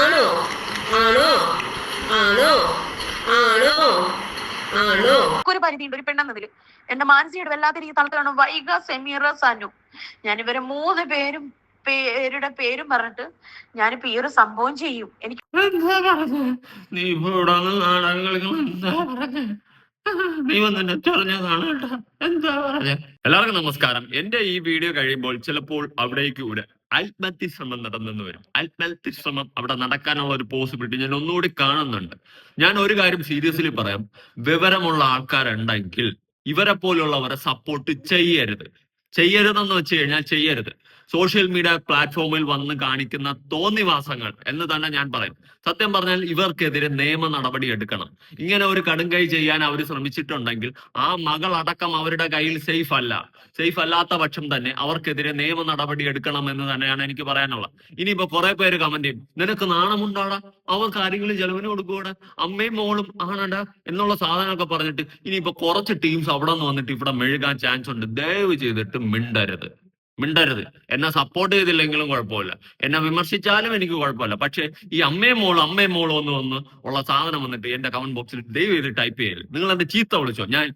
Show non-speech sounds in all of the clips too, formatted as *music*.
ആണോ? ആണോ? ആണോ? ആണോ? ആണോ? ഒരു പരിധിയുണ്ട്. ഒരു പെണ്ണെന്നതിൽ എന്റെ മാനസികയുടെ വല്ലാത്ത രീതി തളർത്തുകയാണ് വൈഗ സെമീറ സനു. ഞാൻ ഇവരെ മൂന്ന് പേരും പേരുടെ പേരും പറഞ്ഞിട്ട് ഞാനിപ്പോ ഈ ഒരു സംഭവം ചെയ്യും. എനിക്ക് നീ ഇവിടെ നീ വന്നെ ചൊറഞ്ഞതാണ് എന്താ പറഞ്ഞ? എല്ലാവർക്കും നമസ്കാരം. എന്റെ ഈ വീഡിയോ കഴിയുമ്പോൾ ചിലപ്പോൾ അവിടേക്ക് ഒരു ആത്മഹത്യ ശ്രമം നടന്നെന്ന് വരും. ആത്മഹത്യ ശ്രമം അവിടെ നടക്കാനുള്ള ഒരു പോസിബിലിറ്റി ഞാൻ ഒന്നുകൂടി കാണുന്നുണ്ട്. ഞാൻ ഒരു കാര്യം സീരിയസ്ലി പറയാം. വിവരമുള്ള ആൾക്കാരുണ്ടെങ്കിൽ ഇവരെ പോലുള്ളവരെ സപ്പോർട്ട് ചെയ്യരുത്. ചെയ്യരുതെന്ന് വെച്ച് കഴിഞ്ഞാൽ ചെയ്യരുത്. സോഷ്യൽ മീഡിയ പ്ലാറ്റ്ഫോമിൽ വന്ന് കാണിക്കുന്ന തോന്നിവാസങ്ങൾ എന്ന് തന്നെ ഞാൻ പറയും. സത്യം പറഞ്ഞാൽ ഇവർക്കെതിരെ നിയമ നടപടി എടുക്കണം. ഇങ്ങനെ ഒരു കടുംകൈ ചെയ്യാൻ അവർ ശ്രമിച്ചിട്ടുണ്ടെങ്കിൽ ആ മകൾ അടക്കം അവരുടെ കയ്യിൽ സേഫ് അല്ല. സേഫ് അല്ലാത്ത പക്ഷം തന്നെ അവർക്കെതിരെ നിയമ നടപടി എടുക്കണം എന്ന് തന്നെയാണ് എനിക്ക് പറയാനുള്ളത്. ഇനിയിപ്പോ കുറെ പേര് കമന്റ് ചെയ്യും നിനക്ക് നാണമുണ്ടാടാ? അവർക്ക് ആരെങ്കിലും ചെലവിന് കൊടുക്കൂടെ അമ്മയും മോളും ആണടാ? എന്നുള്ള സാധനമൊക്കെ പറഞ്ഞിട്ട് ഇനിയിപ്പോ കുറച്ച് ടീംസ് അവിടെ നിന്ന് വന്നിട്ട് ഇവിടെ മെഴുകാൻ ചാൻസ് ഉണ്ട്. ദയവ് ചെയ്തിട്ട് മിണ്ടരുത്. മിണ്ടരുത്. എന്നെ സപ്പോർട്ട് ചെയ്തില്ലെങ്കിലും കുഴപ്പമില്ല. എന്നെ വിമർശിച്ചാലും എനിക്ക് കുഴപ്പമില്ല. പക്ഷെ ഈ അമ്മയും മോളും അമ്മയും മോളും ഒന്ന് വന്ന് ഉള്ള സാധനം വന്നിട്ട് എന്റെ കമന്റ് ബോക്സിൽ ദയവ് ചെയ്ത് ടൈപ്പ് ചെയ്യൽ. നിങ്ങൾ എന്റെ ചീത്ത വിളിച്ചോ? ഞാൻ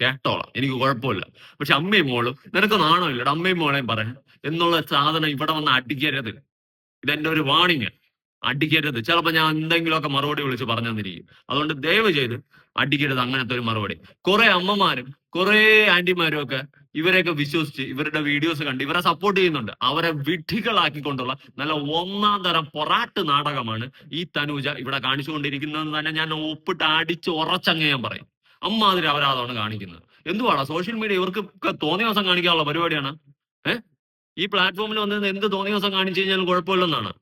കേട്ടോളാം. എനിക്ക് കുഴപ്പമില്ല. പക്ഷെ അമ്മയും മോളും നിനക്ക് നാണോ ഇല്ലടാ? അമ്മയും മോളെയും പറയാൻ എന്നുള്ള സാധനം ഇവിടെ വന്ന് അടിക്കരുത്. ഇതെന്റെ ഒരു വാണിങ് അടിക്കരുത്. ചിലപ്പോ ഞാൻ എന്തെങ്കിലുമൊക്കെ മറുപടി വിളിച്ച് പറഞ്ഞു തന്നിരിക്കും അതുകൊണ്ട് ദയവ് ചെയ്ത് അടിക്കരുത് അങ്ങനത്തെ ഒരു മറുപടി. കുറെ അമ്മമാരും കുറെ ആന്റിമാരും ഒക്കെ ഇവരെയൊക്കെ വിശ്വസിച്ച് ഇവരുടെ വീഡിയോസ് കണ്ട് ഇവരെ സപ്പോർട്ട് ചെയ്യുന്നുണ്ട്. അവരെ വിഡ്ഢികളാക്കിക്കൊണ്ടുള്ള നല്ല ഒന്നാം തരം പൊറാട്ട് നാടകമാണ് ഈ തനൂജ ഇവിടെ കാണിച്ചുകൊണ്ടിരിക്കുന്നതെന്ന് തന്നെ ഞാൻ ഒപ്പിട്ട് അടിച്ച് ഉറച്ചങ്ങ് ഞാൻ പറയും. അമ്മാതിരി അവരാതാണ് കാണിക്കുന്നത്. എന്തുവാണ് സോഷ്യൽ മീഡിയ ഇവർക്ക് തോന്നിയ ദിവസം കാണിക്കാനുള്ള പരിപാടിയാണ്? ഏഹ് ഈ പ്ലാറ്റ്ഫോമിൽ വന്നിരുന്ന എന്ത് തോന്നിയ ദിവസം കാണിച്ചു കഴിഞ്ഞാലും കുഴപ്പമില്ലെന്നാണ്.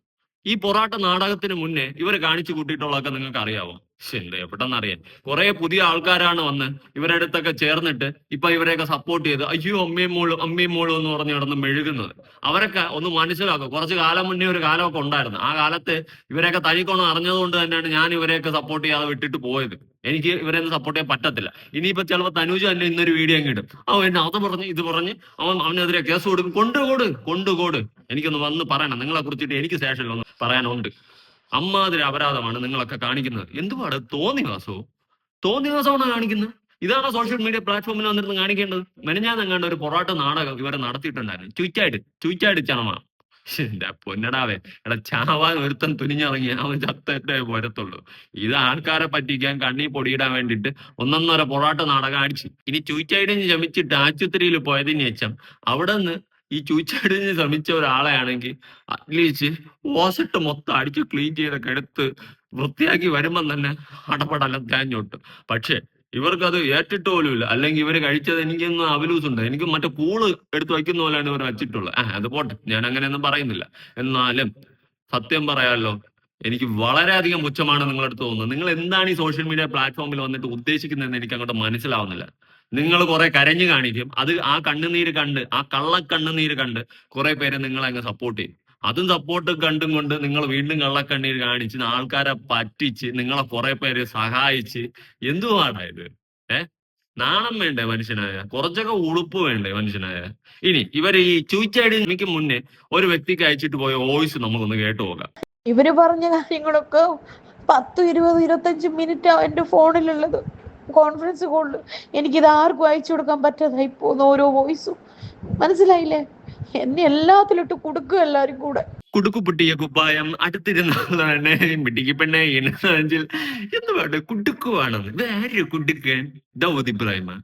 ഈ പൊറാട്ട നാടകത്തിന് മുന്നേ ഇവരെ കാണിച്ചു കൂട്ടിയിട്ടുള്ളതൊക്കെ നിങ്ങൾക്ക് അറിയാവോ ശരി എവിടെന്ന് അറിയാൻ കുറെ പുതിയ ആൾക്കാരാണ് വന്ന് ഇവരുടെ അടുത്തൊക്കെ ചേർന്നിട്ട് ഇപ്പൊ ഇവരെയൊക്കെ സപ്പോർട്ട് ചെയ്ത് അയ്യോ അമ്മയും മോളും അമ്മയും മോളും എന്ന് പറഞ്ഞ് കിടന്ന് മെഴുകുന്നത്. അവരൊക്കെ ഒന്ന് മനസ്സിലാക്കും. കുറച്ച് കാലം മുന്നേ ഒരു കാലമൊക്കെ ഉണ്ടായിരുന്നു. ആ കാലത്ത് ഇവരെയൊക്കെ തനിക്കൊണം അറിഞ്ഞതുകൊണ്ട് തന്നെയാണ് ഞാൻ ഇവരെയൊക്കെ സപ്പോർട്ട് ചെയ്യാതെ വിട്ടിട്ട് പോയത്. എനിക്ക് ഇവരെ സപ്പോർട്ട് ചെയ്യാൻ പറ്റത്തില്ല. ഇനിയിപ്പോ ചിലപ്പോൾ തനുജ് തന്നെ ഇന്നൊരു വീഡിയോ ഇടും. അവൻ അത് പറഞ്ഞ് ഇത് പറഞ്ഞ് അവൻ അവനെതിരെ കേസ് കൊടുക്കും. കൊണ്ടുകൊട് കൊണ്ടുകൊട്. എനിക്കൊന്ന് വന്ന് പറയണം. നിങ്ങളെ കുറിച്ചിട്ട് എനിക്ക് സ്റ്റേഷനിൽ ഒന്ന് പറയാനുണ്ട്. അമ്മാതിരി അപരാധമാണ് നിങ്ങളൊക്കെ കാണിക്കുന്നത്. എന്തുപാട് തോന്നിവാസോ? തോന്നിവാസമാണ് കാണിക്കുന്നത്? ഇതാണ് സോഷ്യൽ മീഡിയ പ്ലാറ്റ്ഫോമിൽ വന്നിരുന്ന് കാണിക്കേണ്ടത്? മെനഞ്ഞാന്നെങ്ങാണ്ട് ഒരു പൊറാട്ട നാടകം ഇവരെ നടത്തിയിട്ടുണ്ടായിരുന്നു. ചുറ്റായിട്ട് ചുറ്റായിട്ട് ചണമ എന്റെ പൊന്നടാവേ എടാ ചാവാൻ ഒരുത്തൻ തുനിഞ്ഞിറങ്ങി അവൻ ചത്തേ പോരത്തുള്ളൂ. ഇത് ആൾക്കാരെ പറ്റിക്കാൻ കണ്ണി പൊടിയിടാൻ വേണ്ടിട്ട് ഒന്നൊന്നര പൊറാട്ട നാടകം അടിച്ചു. ഇനി ചൂറ്റായിടിഞ്ഞ് ശ്രമിച്ചിട്ട് ആശുപത്രിയിൽ പോയതിന് ശേഷം അവിടെ നിന്ന് ഈ ചൂച്ചാടിഞ്ഞ് ശ്രമിച്ച ഒരാളെയാണെങ്കിൽ അറ്റ്ലീസ്റ്റ് ഓസിട്ട് മൊത്തം അടിച്ച് ക്ലീൻ ചെയ്തൊക്കെ എടുത്ത് വൃത്തിയാക്കി വരുമ്പം തന്നെ അടപടലം തേഞ്ഞോട്ട്. പക്ഷേ ഇവർക്കത് ഏറ്റിട്ട് പോലും ഇല്ല അല്ലെങ്കിൽ ഇവർ കഴിച്ചത് എനിക്കൊന്നും അവലൂസ് ഉണ്ട്. എനിക്ക് മറ്റേ കൂൾ എടുത്ത് വയ്ക്കുന്ന പോലെയാണ് ഇവർ വെച്ചിട്ടുള്ളത്. ആ അത് പോട്ടെ. ഞാൻ അങ്ങനെയൊന്നും പറയുന്നില്ല. എന്നാലും സത്യം പറയാമല്ലോ എനിക്ക് വളരെയധികം പുച്ഛമാണ് നിങ്ങളടുത്ത് തോന്നുന്നത്. നിങ്ങൾ എന്താണ് ഈ സോഷ്യൽ മീഡിയ പ്ലാറ്റ്ഫോമിൽ വന്നിട്ട് ഉദ്ദേശിക്കുന്നതെന്ന് എനിക്ക് അങ്ങോട്ട് മനസ്സിലാവുന്നില്ല. നിങ്ങൾ കുറെ കരഞ്ഞു കാണിക്കും. അത് ആ കണ്ണുനീര് കണ്ട് ആ കള്ള കണ്ണുനീര് കണ്ട് കുറെ പേരെ നിങ്ങളെ അങ്ങ് സപ്പോർട്ട് ചെയ്യും. അതും സപ്പോർട്ട് കണ്ടും കൊണ്ട് നിങ്ങൾ വീണ്ടും കള്ളക്കണ്ണീർ കാണിച്ച് ആൾക്കാരെ പറ്റിച്ച് നിങ്ങളെ കുറെ പേര് സഹായിച്ച് എന്തുവാടാ ഇത്? ഏ? നാണം വേണ്ടേ മനുഷ്യനായ? കുറച്ചൊക്കെ ഉളുപ്പ് വേണ്ടേ മനുഷ്യനായ? ഇനി ഇവർ ഈ ചൂച്ചടി എനിക്ക് മുന്നേ ഒരു വ്യക്തിക്ക് അയച്ചിട്ട് പോയ വോയിസ് നമുക്കൊന്ന് കേട്ടു പോകാം ഇവർ പറഞ്ഞ കാര്യങ്ങളൊക്കെ പത്ത് ഇരുപത് ഇരുപത്തഞ്ച് മിനിറ്റ് എന്റെ ഫോണിലുള്ളത്. കോൺഫറൻസ് കോളിൽ എനിക്കിത് ആർക്കും അയച്ചു കൊടുക്കാൻ പറ്റാതായി പോകുന്ന ഓരോ വോയിസും മനസ്സിലായില്ലേ? എന്നെ എല്ലാത്തിലിട്ട് കുടുക്കും എല്ലാരും കൂടെ. കുടുക്കു പൊട്ടിയ കുപ്പായം അടുത്തിരുന്നെ മിടിക്ക് പെണ്ണെ എന്നുവെച്ചിൽ എന്ന് വേണ്ട കുടുക്കുവാണെന്ന്. വേറെ കുടുക്കൻ? ദൗദ് ഇബ്രാഹിമ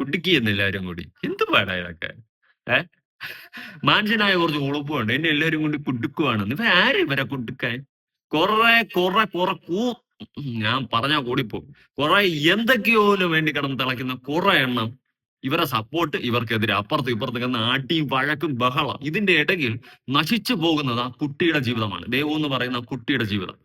കുടുക്കി എന്നെല്ലാരും കൂടി. എന്ത് പാടാ ഇതൊക്കെ? ഏ? മനുഷ്യനായ കുറച്ച് ഉളുപ്പുണ്ട്. എന്നെ എല്ലാരും കൊണ്ട് കുടുക്കുവാണെന്ന്. വേറെ ഇവരെ കുടുക്കാൻ? കൊറേ കൊറേ കൊറേ കൂ ഞാൻ പറഞ്ഞാ കൂടിപ്പോ കൊറേ എന്തൊക്കെയോന് വേണ്ടി കിടന്ന് തിളയ്ക്കുന്ന കുറെ എണ്ണം ഇവരെ സപ്പോർട്ട് ഇവർക്കെതിരെ അപ്പുറത്ത് ഇപ്പുറത്തും കിടന്ന് അടിയും വഴക്കും ബഹളം. ഇതിന്റെ ഇടയിൽ നശിച്ചു പോകുന്നത് ആ കുട്ടിയുടെ ജീവിതമാണ്. ദേവു എന്ന് പറയുന്ന കുട്ടിയുടെ ജീവിതം.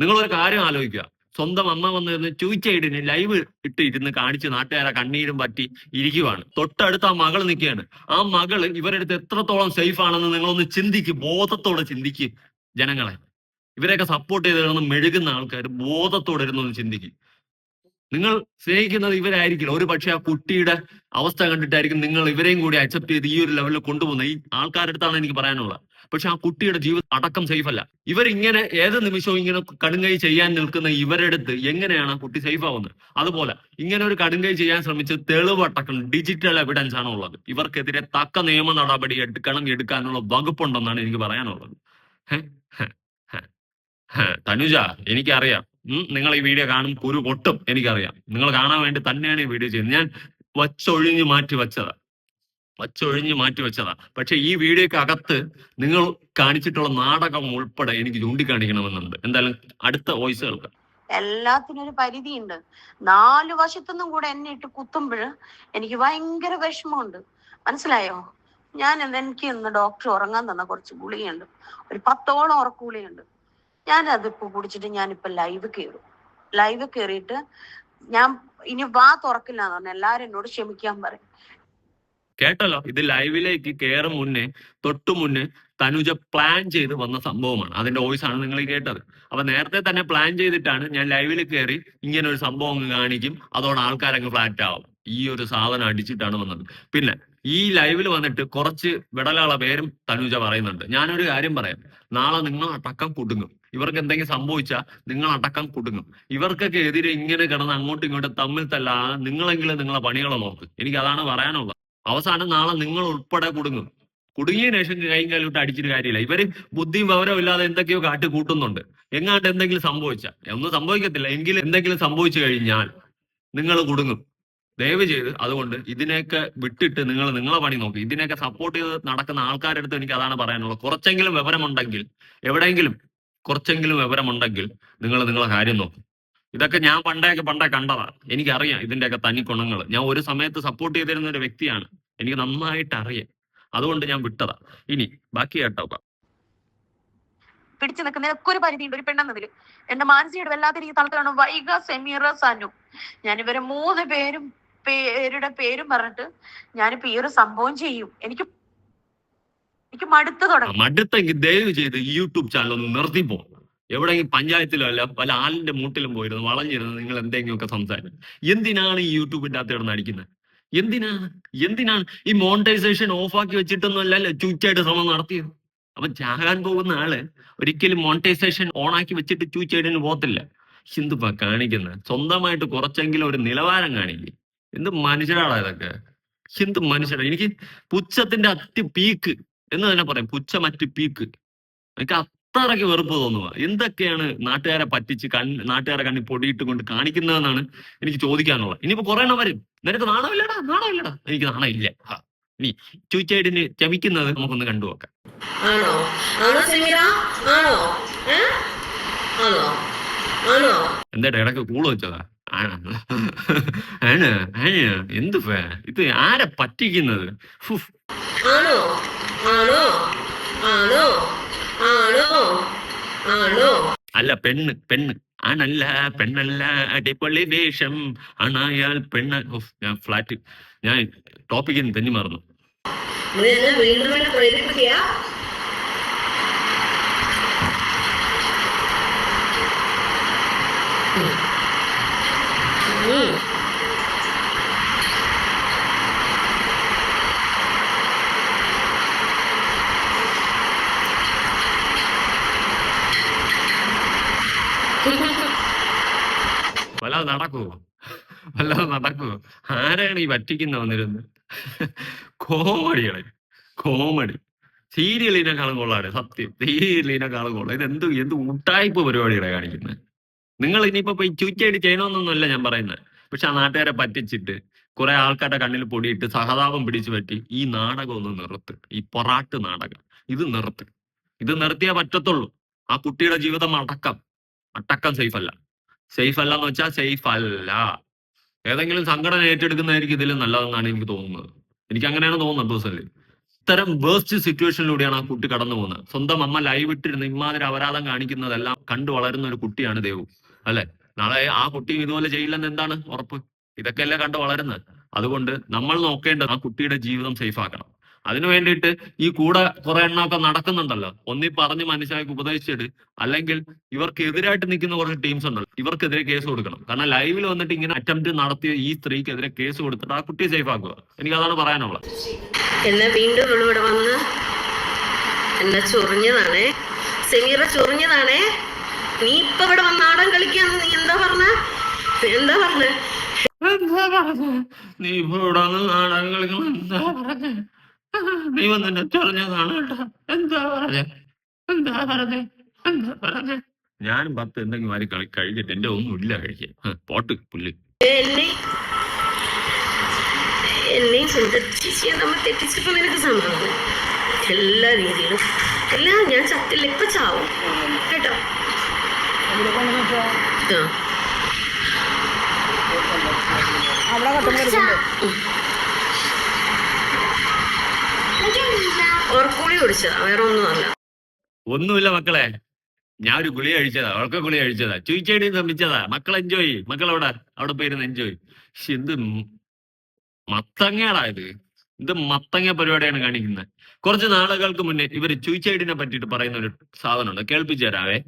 നിങ്ങൾ ഒരു കാര്യം ആലോചിക്കുക. സ്വന്തം അമ്മ വന്നിരുന്ന് ചൂച്ചയിടിന് ലൈവ് ഇട്ട് ഇരുന്ന് കാണിച്ച് നാട്ടുകാരെ കണ്ണീരും പറ്റി ഇരിക്കുവാണ്. തൊട്ടടുത്ത് ആ മകൾ നിൽക്കുകയാണ്. ആ മകൾ ഇവരെടുത്ത് എത്രത്തോളം സേഫ് ആണെന്ന് നിങ്ങളൊന്ന് ചിന്തിക്ക്. ബോധത്തോടെ ചിന്തിക്ക് ജനങ്ങളെ. ഇവരെയൊക്കെ സപ്പോർട്ട് ചെയ്ത് മെഴുകുന്ന ആൾക്കാർ ബോധത്തോടെ ഇരുന്നൊന്ന് ചിന്തിക്കും. നിങ്ങൾ സ്നേഹിക്കുന്നത് ഇവരായിരിക്കില്ല. ഒരു പക്ഷെ ആ കുട്ടിയുടെ അവസ്ഥ കണ്ടിട്ടായിരിക്കും നിങ്ങൾ ഇവരെയും കൂടി അക്സെപ്റ്റ് ചെയ്ത് ഈ ഒരു ലെവലിൽ കൊണ്ടുപോകുന്നത്. ഈ ആൾക്കാരുടെ അടുത്താണ് എനിക്ക് പറയാനുള്ളത്. പക്ഷെ ആ കുട്ടിയുടെ ജീവിതം അടക്കം സേഫ് അല്ല. ഇവരിങ്ങനെ ഏത് നിമിഷവും ഇങ്ങനെ കടുങ്കൈ ചെയ്യാൻ നിൽക്കുന്ന ഇവരുടെ അടുത്ത് എങ്ങനെയാണ് ആ കുട്ടി സേഫ് ആവുന്നത്? അതുപോലെ ഇങ്ങനെ ഒരു കടുങ്കൈ ചെയ്യാൻ ശ്രമിച്ച് തെളിവടക്കം ഡിജിറ്റൽ എവിഡൻസ് ആണ് ഉള്ളത്. ഇവർക്കെതിരെ തക്ക നിയമ നടപടി എടുക്കണം എടുക്കാനുള്ള വകുപ്പുണ്ടെന്നാണ് എനിക്ക് പറയാനുള്ളത്. തനുജ എനിക്കറിയാം. നിങ്ങൾ ഈ വീഡിയോ കാണും കുരു പൊട്ടും എനിക്കറിയാം. നിങ്ങൾ കാണാൻ വേണ്ടി തന്നെയാണ് ഈ വീഡിയോ ചെയ്യുന്നത്. ഞാൻ വച്ചൊഴിഞ്ഞ് മാറ്റി വെച്ചതാ. വച്ചൊഴിഞ്ഞ് മാറ്റി വെച്ചതാ. പക്ഷെ ഈ വീഡിയോക്ക് അകത്ത് നിങ്ങൾ കാണിച്ചിട്ടുള്ള നാടകം ഉൾപ്പെടെ എനിക്ക് ചൂണ്ടിക്കാണിക്കണമെന്നുണ്ട്. എന്തായാലും അടുത്ത വോയിസ് കേൾക്കാം എല്ലാത്തിനും ഒരു പരിധിയുണ്ട്. നാലു വശത്തുനിന്നും കൂടെ എന്നെ ഇട്ട് കുത്തുമ്പോൾ എനിക്ക് ഭയങ്കര വിഷമമുണ്ട്. മനസ്സിലായോ? ഞാൻ എനിക്ക് ഇന്ന് ഡോക്ടർ ഉറങ്ങാൻ തന്ന കുറച്ച് ഗുളികയുണ്ട്. ഒരു പത്തോളം ഉറക്ക ഗുളികയുണ്ട് ഞാൻ അതിപ്പോ കുടിച്ചിട്ട് ഞാനിപ്പോ ലൈവ് കയറും ലൈവ് കയറിയിട്ട് ഞാൻ ഇനി വാ തുറക്കില്ല എന്ന് പറഞ്ഞു എല്ലാരും എന്നോട് ക്ഷമിക്കാൻ പറയും. കേട്ടല്ലോ? ഇത് ലൈവിലേക്ക് കയറും മുന്നേ തൊട്ടു മുന്നേ തനുജ പ്ലാൻ ചെയ്ത് വന്ന സംഭവമാണ്. അതിന്റെ വോയിസ് ആണ് നിങ്ങൾ കേട്ടത്. അപ്പൊ നേരത്തെ തന്നെ പ്ലാൻ ചെയ്തിട്ടാണ് ഞാൻ ലൈവിൽ കയറി ഇങ്ങനെ ഒരു സംഭവം കാണിക്കും. അതോടെ ആൾക്കാരങ്ങ് ഫ്ലാറ്റ് ആവും. ഈ ഒരു സാധനം അടിച്ചിട്ടാണ് വന്നത്. പിന്നെ ഈ ലൈവിൽ വന്നിട്ട് കുറച്ച് വിടലാള പേരും തനുജ പറയുന്നുണ്ട്. ഞാനൊരു കാര്യം പറയാം. നാളെ നിങ്ങൾ അടക്കം കുടുങ്ങും. ഇവർക്ക് എന്തെങ്കിലും സംഭവിച്ചാൽ നിങ്ങൾ അടക്കം കുടുങ്ങും. ഇവർക്കൊക്കെ എതിരെ ഇങ്ങനെ കിടന്ന് അങ്ങോട്ടും ഇങ്ങോട്ടും തമ്മിൽ തല്ലാതെ നിങ്ങളെങ്കിലും നിങ്ങളെ പണികളെ നോക്ക്. എനിക്ക് അതാണ് പറയാനുള്ളത്. അവസാനം നാളെ നിങ്ങൾ ഉൾപ്പെടെ കുടുങ്ങും. കുടുങ്ങിയ ശേഷം കൈയും കാലിട്ട് അടിച്ചിട്ട് കാര്യമില്ല. ഇവർ ബുദ്ധിയും വിവരവും ഇല്ലാതെ എന്തൊക്കെയോ കാട്ടി കൂട്ടുന്നുണ്ട്. എങ്ങാണ്ട് എന്തെങ്കിലും സംഭവിച്ചാൽ ഒന്നും സംഭവിക്കത്തില്ല. എങ്കിലും എന്തെങ്കിലും സംഭവിച്ചു കഴിഞ്ഞാൽ നിങ്ങൾ കുടുങ്ങും. ദയവ് ചെയ്ത് അതുകൊണ്ട് ഇതിനെയൊക്കെ വിട്ടിട്ട് നിങ്ങൾ നിങ്ങളെ പണി നോക്കി. ഇതിനെയൊക്കെ സപ്പോർട്ട് ചെയ്ത് നടക്കുന്ന ആൾക്കാരുടെ അടുത്ത് എനിക്ക് അതാണ് പറയാനുള്ളത്. കുറച്ചെങ്കിലും വിവരമുണ്ടെങ്കിൽ എവിടെയെങ്കിലും കുറച്ചെങ്കിലും വിവരമുണ്ടെങ്കിൽ നിങ്ങൾ നിങ്ങളെ കാര്യം നോക്കും. ഇതൊക്കെ ഞാൻ പണ്ടേക്ക് പണ്ടേ കണ്ടതാ. എനിക്കറിയാം ഇതിന്റെയൊക്കെ തനി ഗുണങ്ങൾ ഞാൻ ഒരു സമയത്ത് സപ്പോർട്ട് ചെയ്തിരുന്ന ഒരു വ്യക്തിയാണ്. എനിക്ക് നന്നായിട്ട് അറിയാം. അതുകൊണ്ട് ഞാൻ വിട്ടതാ. ഇനി ബാക്കി കേട്ടോ. പിടിച്ചു നിൽക്കുന്നതിനൊക്കെ ഒരു പരിധിയുണ്ട്. ഒരു പെണ്ണെന്നതിൽ എന്റെ മാനസിക വല്ലാത്ത രീതി തളർത്തുകയാണ് വൈഗ സെമീറ സനു. ഞാൻ ഇവരെ മൂന്ന് പേരും പേരുടെ പേരും പറഞ്ഞിട്ട് ഞാനിപ്പോ ഈ ഒരു സംഭവം ചെയ്യും. എനിക്ക് എനിക്ക് മടുത്ത് തുടങ്ങി. മടുത്തെങ്കിൽ ദയവ് ചെയ്ത് യൂട്യൂബ് ചാനൽ ഒന്ന് നിർത്തിപ്പോ എവിടെയെങ്കിലും പഞ്ചായത്തിലോ അല്ല പല ആലിന്റെ മൂട്ടിലും പോയിരുന്നു വളഞ്ഞിരുന്നു നിങ്ങൾ എന്തെങ്കിലുമൊക്കെ സംസാരിക്കും എന്തിനാണ് ഈ യൂട്യൂബിന്റെ അകത്ത് കിടന്ന് അടിക്കുന്നത്? എന്തിനാണ് എന്തിനാണ് ഈ മോണിറ്റൈസേഷൻ ഓഫാക്കി വെച്ചിട്ടൊന്നും അല്ലല്ലോ ചൂച്ചായിട്ട് ശ്രമം നടത്തിയത്? അപ്പൊ ചാകാൻ പോകുന്ന ആൾ ഒരിക്കലും മോണിറ്റൈസേഷൻ ഓണാക്കി വെച്ചിട്ട് ചൂച്ചയായിട്ട് പോകത്തില്ല. ഹിന്ദുപ്പ കാണിക്കുന്നത് സ്വന്തമായിട്ട് കുറച്ചെങ്കിലും ഒരു നിലവാരം കാണിക്കും. എന്ത് മനുഷ്യരാടാ ഇതൊക്കെ? എന്ത് മനുഷ്യരാ? എനിക്ക് പുച്ഛത്തിന്റെ അത്തി പീക്ക് എന്ന് തന്നെ പറയാം. പുച്ഛമറ്റ് പീക്ക്. എനിക്ക് അത്രയ്ക്ക് വെറുപ്പ് തോന്നുക എന്തൊക്കെയാണ് നാട്ടുകാരെ പറ്റിച്ച് കൺ നാട്ടുകാരെ കണ്ണി പൊടിയിട്ട് കൊണ്ട് കാണിക്കുന്നതെന്നാണ് എനിക്ക് ചോദിക്കാനുള്ളത്. ഇനിയിപ്പോ കുറെ എണ്ണം വരും. നിനക്ക് നാണമില്ലടാ നാണമില്ലടാ എനിക്ക് നാണമില്ല നീ ഇനി ചൂച്ചേടിന് ചമിക്കുന്നത് നമുക്കൊന്ന് കണ്ടു നോക്കാം. ആണോ? ആണോ സമീറ ആണോ? ആണോ? ആണോ? എന്താ ഇടയ്ക്ക് കൂൾ വെച്ചതാ? ആണ് ആണ് ആണ് എന്ത് ഇത് ആരെ പറ്റിക്കുന്നത്. ആണോ? ആണോ? ആണോ? ആണോ? ആണോ? അല്ല പെണ്ണ് പെണ്ണ്. ആണല്ല പെണ്ണല്ല അടിപൊളി വേഷം. ആണായാൽ പെണ്ണ്. ഞാൻ ഫ്ലാറ്റ് ഞാൻ ടോപ്പിക്കിന് തെന്നി മറന്നു. പ്രേരിപ്പിക്കുക ഉം. *laughs* വല്ലാതെ നടക്കുവോ? വല്ലാതെ നടക്കുവോ? ആരാണ് ഈ പറ്റിക്കുന്ന വന്നിരുന്നത് കോമഡികളെ. കോമഡി. സീരിയലിനെക്കാളും കൊള്ളാണ് സത്യം. സീരിയലിനെക്കാളും കൊള്ളാം. ഇത് എന്ത് എന്ത് ഉട്ടായ്പ പരിപാടിയുടെ കാണിക്കുന്നത് നിങ്ങൾ ഇനിയിപ്പോ പോയി ചൂച്ചയായിട്ട് ചെയ്യണമെന്നൊന്നുമല്ല ഞാൻ പറയുന്നത്. പക്ഷെ ആ നാട്ടുകാരെ പറ്റിച്ചിട്ട് കുറെ ആൾക്കാരുടെ കണ്ണിൽ പൊടിയിട്ട് സഹതാപം പിടിച്ചു പറ്റി ഈ നാടകം ഒന്ന് നിർത്ത് ഈ പൊറാട്ട് നാടകം. ഇത് നിർത്ത് ഇത് നിർത്തിയേ പറ്റത്തുള്ളൂ. ആ കുട്ടിയുടെ ജീവിതം അടക്കം. അടക്കം സേഫ് അല്ല സേഫ് അല്ല എന്ന് വെച്ചാൽ സേഫ് അല്ല ഏതെങ്കിലും സംഘടന ഏറ്റെടുക്കുന്നതായിരിക്കും ഇതിൽ നല്ലതെന്നാണ് എനിക്ക് തോന്നുന്നത്. എനിക്ക് അങ്ങനെയാണ് തോന്നുന്നത് പേഴ്സണലി. ഇത്തരം വേസ്റ്റ് സിറ്റുവേഷനിലൂടെയാണ് ആ കുട്ടി കടന്നു പോകുന്നത് സ്വന്തം അമ്മ ലൈവ് ഇട്ടിരുന്ന ഇമാതിരി അപരാധം കാണിക്കുന്നതെല്ലാം കണ്ടു വളരുന്ന ഒരു കുട്ടിയാണ് ദേവു. അല്ലെ? നാളെ ആ കുട്ടി ഇതുപോലെ ചെയ്യില്ലെന്ന് എന്താണ് ഉറപ്പ്? ഇതൊക്കെയല്ലേ കണ്ട് വളരുന്നത്. അതുകൊണ്ട് നമ്മൾ നോക്കേണ്ടത് ആ കുട്ടിയുടെ ജീവിതം സേഫ് ആക്കണം. അതിനു വേണ്ടിയിട്ട് ഈ കൂടെ കുറെ എണ്ണമൊക്കെ നടക്കുന്നുണ്ടല്ലോ. ഒന്നി പറഞ്ഞ് മനസ്സിലാക്കി ഉപദേശിച്ചിട്ട് അല്ലെങ്കിൽ ഇവർക്ക് എതിരായിട്ട് നിൽക്കുന്ന കുറച്ച് ടീംസ് ഉണ്ടല്ലോ. ഇവർക്കെതിരെ കേസ് കൊടുക്കണം. കാരണം ലൈവിൽ വന്നിട്ട് ഇങ്ങനെ അറ്റംപ്റ്റ് നടത്തിയ ഈ സ്ത്രീക്കെതിരെ കേസ് കൊടുത്തിട്ട് ആ കുട്ടിയെ സേഫ് ആക്കുക. എനിക്ക് അതാണ് പറയാനുള്ളത്. എന്നെ വീണ്ടും ഇവിടെ വന്ന് എന്നെ ചൊറിഞ്ഞതാണേ. സെമീറ ചൊറിഞ്ഞതാണേ. നീ ഇപ്പൊ ഇവിടെ വന്ന് നാടൻ കളിക്കാന്ന് നീ എന്താ പറഞ്ഞ? എന്താ പറഞ്ഞ? എന്താ പറഞ്ഞ? നീ ഇപ്പൊ ഇവിടെ വന്ന് നാടകം കളിക്കണം. എന്താ പറഞ്ഞ? നീ വന്നെ ചൊറിഞ്ഞതാണ് കേട്ടാ. എന്താ പറഞ്ഞ? എന്താ പറഞ്ഞ? എന്താ പറഞ്ഞ? ഞാനും പത്ത് എന്തെങ്കിലും മാറി കളി കഴിഞ്ഞിട്ട് എന്റെ ഒന്നും ഇല്ല കഴിക്കാൻ. പോട്ട് പുല്ല്. എന്നെ എന്നെയും സ്വന്തം ചേച്ചിയെ നമ്മൾ തെറ്റിച്ചപ്പോ നിനക്ക് സമ്മതം എല്ലാ രീതിയിലും. എല്ലാം ഞാൻ ചത്തില്ല. ഇപ്പൊ ചാവും. കേട്ടോ? കുടിച്ചതാ വേറെ ഒന്നുമല്ല ഒന്നുമില്ല മക്കളെ. ഞാൻ ഒരു ഗുളി കഴിച്ചതാ അവൾക്ക് ഗുളി കഴിച്ചതാ. ചുയിച്ചേടി നിർമ്മിച്ചതാ. മക്കൾ എൻജോയ് മക്കൾ അവിടെ അവിടെ പോയിരുന്ന് എൻജോയ് പക്ഷെ എന്ത് മത്തങ്ങയാടാ ഇത്. ഇത് മത്തങ്ങ പരിപാടിയാണ് കാണിക്കുന്നത്. കുറച്ച് നാളുകൾക്ക് മുന്നേ ഇവർ ചുയിച്ചേടിനെ പറ്റിയിട്ട് പറയുന്ന ഒരു സാധനമുണ്ട്. കേൾപ്പിച്ചു തരാവേ.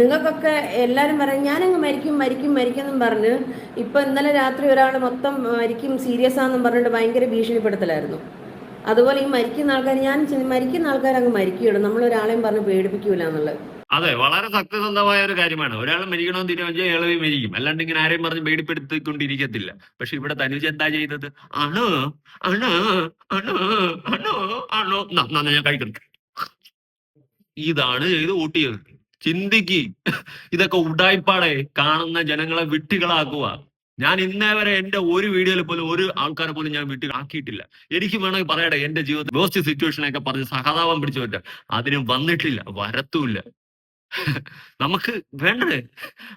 നിങ്ങൾക്കൊക്കെ എല്ലാവരും പറയും ഞാനങ്ങ് മരിക്കും മരിക്കും മരിക്കും എന്നും പറഞ്ഞ് ഇപ്പം ഇന്നലെ രാത്രി ഒരാൾ മൊത്തം മരിക്കും സീരിയസ് ആണെന്നും പറഞ്ഞിട്ട് ഭയങ്കര ഭീഷണിപ്പെടുത്തലായിരുന്നു. അതുപോലെ ഈ മരിക്കുന്ന ആൾക്കാർ ഞാൻ മരിക്കുന്ന ആൾക്കാർ അങ്ങ് മരിക്കുകയുള്ളൂ. നമ്മൾ ഒരാളെയും പറഞ്ഞ് പേടിപ്പിക്കൂല എന്നുള്ളത്. അതെ വളരെ സത്യസന്ധമായ ഒരു കാര്യമാണ്. ഒരാൾ മരിക്കണമെന്ന് തീരുമാനിച്ചാൽ ഇളവി മരിക്കും. അല്ലാണ്ട് ഇങ്ങനെ ആരെയും പറഞ്ഞ് പേടിപ്പെടുത്തിക്കൊണ്ടിരിക്കത്തില്ല. പക്ഷെ ഇവിടെ തനുജ് എന്താ ചെയ്തത്? ആണോ ആണോ ആണോ ആണോ ആണോ ഞാൻ കഴിക്കണം ഇതാണ് ചെയ്ത് ഊട്ടിയത് ചിന്തിക്ക്. ഇതൊക്കെ ഉടായ്പാടെ കാണുന്ന ജനങ്ങളെ വിട്ടികളാക്കുക. ഞാൻ ഇന്നേ വരെ എന്റെ ഒരു വീഡിയോയിൽ പോലും ഒരു ആൾക്കാരെ പോലും ഞാൻ വീട്ടിൽ ആക്കിയിട്ടില്ല. എനിക്ക് വേണമെങ്കിൽ പറയട്ടെ എന്റെ ജീവിതത്തിൽ വേസ്റ്റ് സിറ്റുവേഷനൊക്കെ പറഞ്ഞ് സഹതാപം പിടിച്ചു പറ്റ അതിന് വന്നിട്ടില്ല വരത്തുമില്ല. നമുക്ക് വേണ്ടേ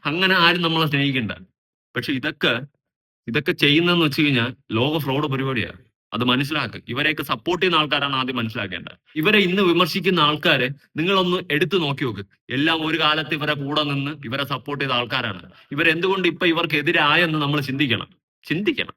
അങ്ങനെ ആരും നമ്മളെ സ്നേഹിക്കണ്ട. പക്ഷെ ഇതൊക്കെ ഇതൊക്കെ ചെയ്യുന്നതെന്ന് വെച്ച് കഴിഞ്ഞാൽ ലോക ഫ്രോഡ് പരിപാടിയാണ് അത് മനസ്സിലാക്കുക ഇവരെയൊക്കെ സപ്പോർട്ട് ചെയ്യുന്ന ആൾക്കാരാണ് ആദ്യം മനസ്സിലാക്കേണ്ടത്. ഇവരെ ഇന്ന് വിമർശിക്കുന്ന ആൾക്കാരെ നിങ്ങളൊന്ന് എടുത്തു നോക്കി നോക്ക്. എല്ലാം ഒരു കാലത്ത് ഇവരെ കൂടെ നിന്ന് ഇവരെ സപ്പോർട്ട് ചെയ്ത ആൾക്കാരാണ്. ഇവരെന്തുകൊണ്ട് ഇപ്പൊ ഇവർക്കെതിരായെന്ന് നമ്മൾ ചിന്തിക്കണം. ചിന്തിക്കണം.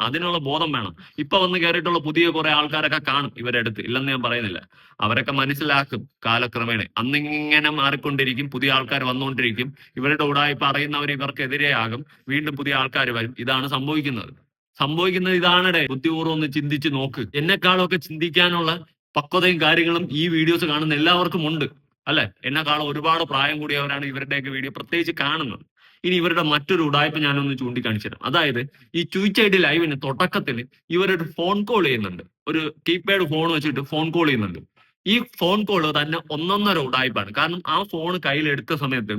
അതിനുള്ള ബോധം വേണം. ഇപ്പൊ വന്ന് കയറിയിട്ടുള്ള പുതിയ കുറെ ആൾക്കാരൊക്കെ കാണും ഇവരെടുത്ത്. ഇല്ലെന്ന് ഞാൻ പറയുന്നില്ല. അവരൊക്കെ മനസ്സിലാക്കും കാലക്രമേണ. അന്നിങ്ങനെ മാറിക്കൊണ്ടിരിക്കും പുതിയ ആൾക്കാർ വന്നുകൊണ്ടിരിക്കും ഇവരുടെ ഉടായ്പ അറിയുന്നവർ ഇവർക്കെതിരെയാകും. വീണ്ടും പുതിയ ആൾക്കാർ വരും. ഇതാണ് സംഭവിക്കുന്നത്. സംഭവിക്കുന്നത് ഇതാണടെ. ബുദ്ധിപൂർവം ഒന്ന് ചിന്തിച്ച് നോക്ക്. എന്നെക്കാളൊക്കെ ചിന്തിക്കാനുള്ള പക്വതയും കാര്യങ്ങളും ഈ വീഡിയോസ് കാണുന്ന എല്ലാവർക്കും ഉണ്ട്. അല്ലെ? എന്നെക്കാളും ഒരുപാട് പ്രായം കൂടിയവരാണ് ഇവരുടെയൊക്കെ വീഡിയോ പ്രത്യേകിച്ച് കാണുന്നത്. ഇനി ഇവരുടെ മറ്റൊരു ഉടായ്പ ഞാനൊന്ന് ചൂണ്ടിക്കാണിച്ചു തരാം അതായത് ഈ ചുയിച്ചൈഡ് ലൈവിന് തുടക്കത്തിൽ ഇവരൊരു ഫോൺ കോൾ ചെയ്യുന്നുണ്ട്. ഒരു കീപാഡ് ഫോൺ വെച്ചിട്ട് ഫോൺ കോൾ ചെയ്യുന്നുണ്ട്. ഈ ഫോൺ കോൾ തന്നെ ഒന്നൊന്നര ഉടായ്പാണ്. കാരണം ആ ഫോൺ കയ്യിലെടുത്ത സമയത്ത്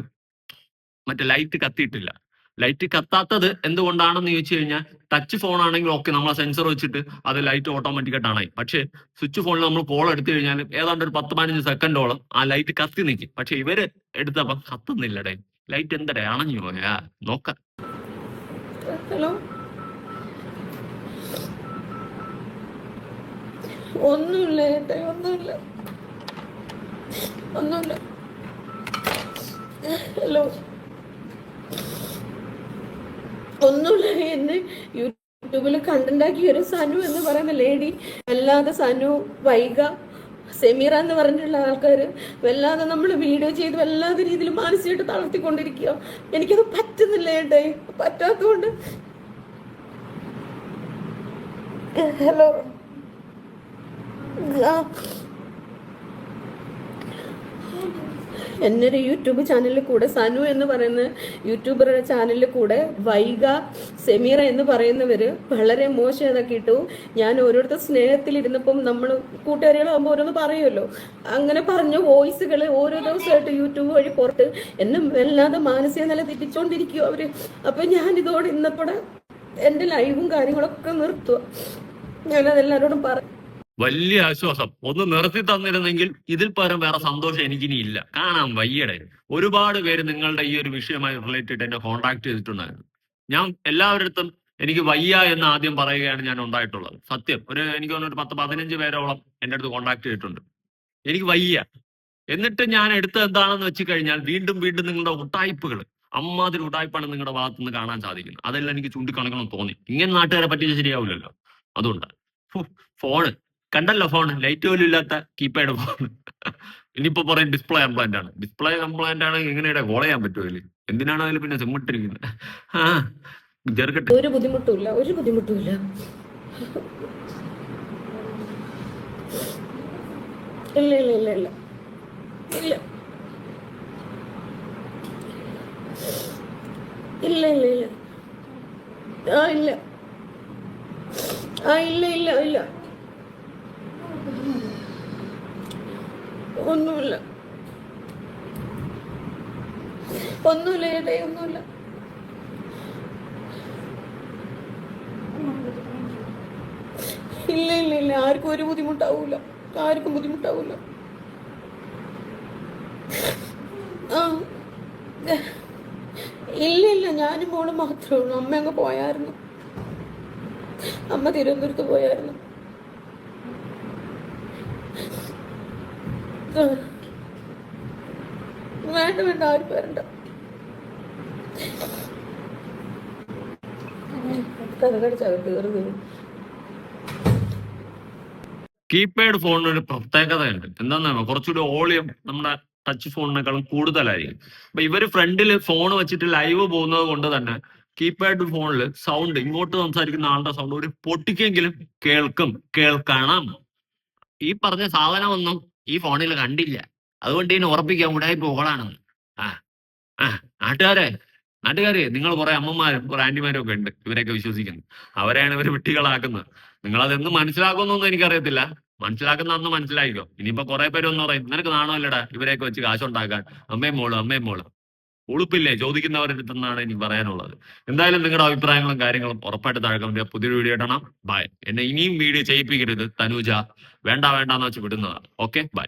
മറ്റേ ലൈറ്റ് കത്തിയിട്ടില്ല. ലൈറ്റ് കത്താത്തത് എന്തുകൊണ്ടാണെന്ന് ചോദിച്ചു കഴിഞ്ഞാൽ ടച്ച് ഫോൺ ആണെങ്കിൽ ഓക്കെ നമ്മളെ സെൻസർ വെച്ചിട്ട് അത് ലൈറ്റ് ഓട്ടോമാറ്റിക്കായിട്ട് ആണായി പക്ഷേ സ്വിച്ച് ഫോണിൽ നമ്മൾ കോൾ എടുത്തു കഴിഞ്ഞാൽ ഏതാണ്ട് ഒരു പത്ത് പതിനഞ്ച് സെക്കൻഡോളം ആ ലൈറ്റ് കത്തി നിൽക്കും പക്ഷെ ഇവർ എടുത്തപ്പോ കത്തുന്നില്ലടേ. ലൈറ്റ് എന്തടേ? അണഞ്ഞു പോയാ. നോക്ക. ഹലോ ഒന്നുമില്ല. ഒന്നുമില്ല. ഹലോ? ഒന്നുമില്ല എന്ന് യൂട്യൂബിൽ കണ്ടുണ്ടാക്കിയ ഒരു സനു എന്ന് പറയുന്ന ലേഡി വല്ലാതെ സനു വൈഗ സെമീറ എന്ന് പറഞ്ഞിട്ടുള്ള ആൾക്കാർ വല്ലാതെ നമ്മൾ വീഡിയോ ചെയ്ത് വല്ലാതെ രീതിയിൽ മാനസികമായിട്ട് തളർത്തിക്കൊണ്ടിരിക്കുക. എനിക്കത് പറ്റുന്നില്ല ഏട്ടേ. പറ്റാത്തതുകൊണ്ട് ഹലോ. ആ. ഒരു യൂട്യൂബ് ചാനലിൽ കൂടെ സനു എന്ന് പറയുന്ന യൂട്യൂബറുടെ ചാനലിൽ കൂടെ വൈഗ സെമീറ എന്ന് പറയുന്നവർ വളരെ മോശം ഇതൊക്കെ ഇട്ടു. ഞാൻ ഓരോരുത്തർ സ്നേഹത്തിലിരുന്നപ്പം നമ്മൾ കൂട്ടുകാരികളാകുമ്പോൾ ഓരോന്ന് പറയുമല്ലോ അങ്ങനെ പറഞ്ഞ വോയിസുകൾ ഓരോ ദിവസമായിട്ട് യൂട്യൂബ് വഴി പുറത്ത്. എന്നെ വല്ലാതെ മാനസിക നില തെറ്റിച്ചോണ്ടിരിക്കും അവർ. അപ്പൊ ഞാൻ ഇതോടെ ഇന്നപ്പോടെ എന്റെ ലൈവും കാര്യങ്ങളൊക്കെ നിർത്തുക ഞാനത് എല്ലാവരോടും പറ വലിയ ആശ്വാസം. ഒന്ന് നിർത്തി തന്നിരുന്നെങ്കിൽ ഇതിൽ പരം വേറെ സന്തോഷം എനിക്കിനി ഇല്ല. കാണാൻ വയ്യടെ. ഒരുപാട് പേര് നിങ്ങളുടെ ഈ ഒരു വിഷയമായി റിലേറ്റഡ് എന്നെ കോൺടാക്ട് ചെയ്തിട്ടുണ്ടായിരുന്നു. ഞാൻ എല്ലാവരുടെ എനിക്ക് വയ്യ എന്ന് ആദ്യം പറയുകയാണ് ഞാൻ ഉണ്ടായിട്ടുള്ളത്. സത്യം. ഒരു എനിക്ക് തോന്നുന്നു പത്ത് പതിനഞ്ച് പേരോളം എന്റെ അടുത്ത് കോൺടാക്ട് ചെയ്തിട്ടുണ്ട്. എനിക്ക് വയ്യ. എന്നിട്ട് ഞാൻ എടുത്ത എന്താണെന്ന് വെച്ച് കഴിഞ്ഞാൽ വീണ്ടും വീണ്ടും നിങ്ങളുടെ ഉട്ടായ്പകൾ അമ്മാതിരി ഉട്ടായ്പാണ് നിങ്ങളുടെ ഭാഗത്ത് നിന്ന് കാണാൻ സാധിക്കുന്നത് അതെല്ലാം എനിക്ക് ചൂണ്ടിക്കാണിക്കണം തോന്നി. ഇങ്ങനെ നാട്ടുകാരെ പറ്റിയത് ശരിയാവില്ലല്ലോ. അതുകൊണ്ട്. ഫോണ് കണ്ടല്ലോ ഫോൺ ലൈറ്റ് പോലും ഇല്ലാത്ത കീപാഡ് ഫോൺ ഇനിയിപ്പോ പറയും ഡിസ്പ്ലേ കംപ്ലൈന്റ് ആണ്. ഡിസ്പ്ലേ കംപ്ലൈന്റ് ആണ് എങ്ങനെയാ കോൾ ചെയ്യാൻ പറ്റുമോ അതിൽ എന്തിനാണ് അതിൽ പിന്നെ സിം ആ ചെറുക്കട്ടെ. ഒരു ബുദ്ധിമുട്ടില്ല ഒരു ബുദ്ധിമുട്ടില്ല ഇല്ല ഇല്ല ഇല്ല ഇല്ല. ഇല്ല. ഇല്ല ഇല്ല ഇല്ല. ആ ഇല്ല. ആ ഇല്ല ഇല്ല ഇല്ല. ഒന്നുമില്ല. ഒന്നുമില്ല ഏതേ ഒന്നുമില്ല. ഇല്ല ഇല്ല ഇല്ല ആർക്കും ഒരു ബുദ്ധിമുട്ടാവൂല. ആർക്കും ബുദ്ധിമുട്ടാവൂല. ഇല്ല ഇല്ല ഞാനും മോളും മാത്രമേ ഉള്ളൂ. അമ്മ അങ്ങ് പോയായിരുന്നു. അമ്മ തിരുവനന്തപുരത്ത് പോയായിരുന്നു. വേണ്ട വേണ്ട ആരും വരണ്ട. കീപാഡ് ഫോണിന് ഒരു പ്രത്യേകതയുണ്ട്. എന്താണെന്നോ കുറച്ചുകൂടി ഓളിയം നമ്മുടെ ടച്ച് ഫോണിനേക്കാളും കൂടുതലായിരിക്കും. അപ്പൊ ഇവർ ഫ്രണ്ടിൽ ഫോൺ വെച്ചിട്ട് ലൈവ് പോകുന്നത് കൊണ്ട് തന്നെ കീപാഡ് ഫോണിൽ സൗണ്ട് ഇങ്ങോട്ട് സംസാരിക്കുന്ന ആളുടെ സൗണ്ട് ഒരു പൊട്ടിക്കെങ്കിലും കേൾക്കും കേൾക്കണം. ഈ പറഞ്ഞ സാധനമൊന്നും ഈ ഫോണിൽ കണ്ടില്ല. അതുകൊണ്ട് ഇതിനെ ഉറപ്പിക്കാൻ ഉടായ്പ ഓളാണെന്ന് ആ ആ നാട്ടുകാരെ നാട്ടുകാരെ നിങ്ങൾ കുറെ അമ്മമാരും കുറെ ആന്റിമാരും ഒക്കെ ഉണ്ട്. ഇവരെയൊക്കെ വിശ്വസിക്കുന്നു. അവരെയാണ് ഇവർ വിട്ടികളാക്കുന്നത് നിങ്ങൾ അതെന്ന് മനസ്സിലാക്കുന്നൊന്നും എനിക്കറിയത്തില്ല. മനസ്സിലാക്കുന്ന അന്ന് മനസ്സിലായിക്കോ ഇനിയിപ്പോ കുറെ പേരൊന്നും പറയും നിനക്ക് നാണമല്ലടാ ഇവരെയൊക്കെ വെച്ച് കാശുണ്ടാക്കാൻ. അമ്മയും മോൾ അമ്മയും മോൾ. ഉളുപ്പില്ലേ? ചോദിക്കുന്നവരുടെ അടുത്തെന്നാണ് ഇനി പറയാനുള്ളത്. എന്തായാലും നിങ്ങളുടെ അഭിപ്രായങ്ങളും കാര്യങ്ങളും ഉറപ്പായിട്ട് താഴെ. പുതിയൊരു വീഡിയോ ഇടണം. ബൈ എന്നെ ഇനിയും വീഡിയോ ചെയ്യിപ്പിക്കരുത്. തനൂജ. വേണ്ട വേണ്ട എന്ന് വെച്ച് വിടുന്നതാണ്. Okay bye